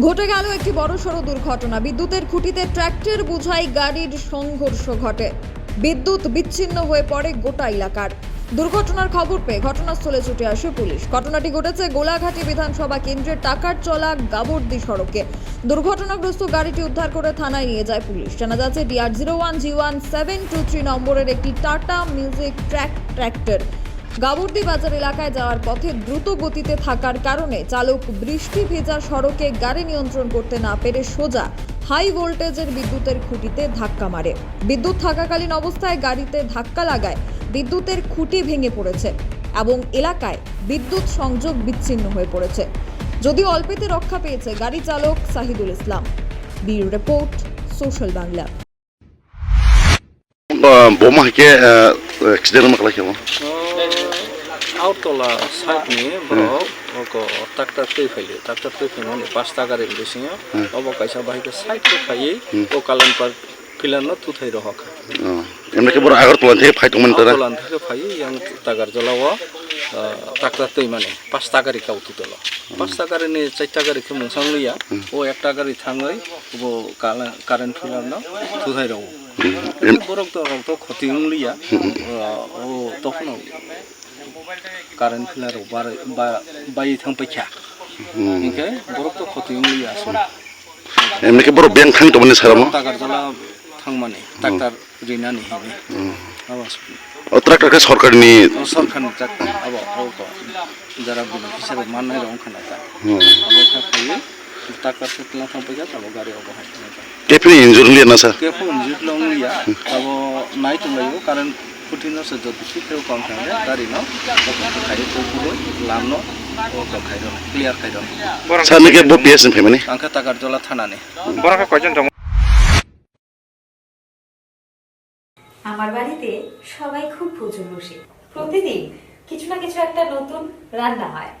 ঘটে গেল একটি বড়সড় দুর্ঘটনা। বিদ্যুতের খুঁটিতে ট্র্যাক্টর বোঝাই গাড়ির সংঘর্ষ ঘটে। বিদ্যুৎ বিচ্ছিন্ন হয়ে পড়ে গোটা এলাকার। দুর্ঘটনার খবর পেয়ে ঘটনাস্থলে ছুটে আসে পুলিশ। ঘটনাটি ঘটেছে গোলাঘাটি বিধানসভা কেন্দ্রের টাকার চলা গাবর্দি সড়কে। দুর্ঘটনাগ্রস্ত গাড়িটি উদ্ধার করে থানায় নিয়ে যায় পুলিশ। জানা যাচ্ছে DR zero one G one seven two three নম্বরের একটি Tata music track tractor Gabordi বাজার এলাকায় যাওয়ার পথে দ্রুত গতিতে থাকার কারণে চালক বৃষ্টি ভেজা সড়কে গাড়ি নিয়ন্ত্রণ করতে না পেরে সোজা হাই ভোল্টেজের বিদ্যুতের খুঁটিতে ধাক্কা মারে। বিদ্যুৎ থাকাকালীন অবস্থায় গাড়িতে ধাক্কা লাগায়, বিদ্যুতের খুঁটি ভেঙে পড়েছে এবং এলাকায় বিদ্যুৎ সংযোগ বিচ্ছিন্ন হয়ে পড়েছে। যদিও অল্পেতে রক্ষা পেয়েছে গাড়ি চালক Sahidul Islam. Bureau report, social Bangla. বোমা Къде намаклах его? আউটলা সাইড নিয়ে বড় ওকে ট্রাক্টর তুই ফেলি ট্রাক্টর তুই ফেলি মানে পাঁচ টাকার বেশি অব কাইসা বাহিতে সাইড তো খাইয়ে ও কালান পার ফিলান না তুথাই রহক এমনকি বড় আগর তোলান থেকে ফাইট মানে তারা তোলান থেকে ফাইয়ে ইয়াং টাকার জ্বলাও ট্রাক্টর তুই মানে পাঁচ টাকারই কাউ তুতল পাঁচ টাকারে নিয়ে চার টাকারে খেয়ে মশাং লইয়া ও এক টাকারই থাঙ্গাই ও কারেন্ট ফিলান না তুথাই রহক বরফ তো ক্ষতি লিয়া ও তখন কারেন্ট ফিলার বাই থাকা ইনখাই বরফ তো ক্ষতি লিয়া আসুন এমনি বড় ব্যাংক থাং তোমার মানে সারাম টাকার জলা থাংমানে ডাক্তার রিনানি হিবে আবাস। ও ট্রাক্টরকে সরকারনি সরকারনি ট্রাক্টর আবার যারা বিনা হিসাবে মানায় রং খানা তা আবার খাই अब का फैयो टाक्टार सेटला थांफैखा अब गारि अबहाय केफिन इंजुर लिया ना सर के फोन जितलं लिया अब नाइट लायो कारण कुटिनो से जति फिक्रेव कम थाङे गारि न खायो तो लामनो ओ खायो क्लियर खायो सार ने के बो पिएस फेमने आंखा टाकार जला थानाने বরাকা কয়জন জমা আমার বাড়িতে সবাই খুব পুজো বসে প্রতিদিন কিছু না কিছু একটা নতুন রান্না হয় আর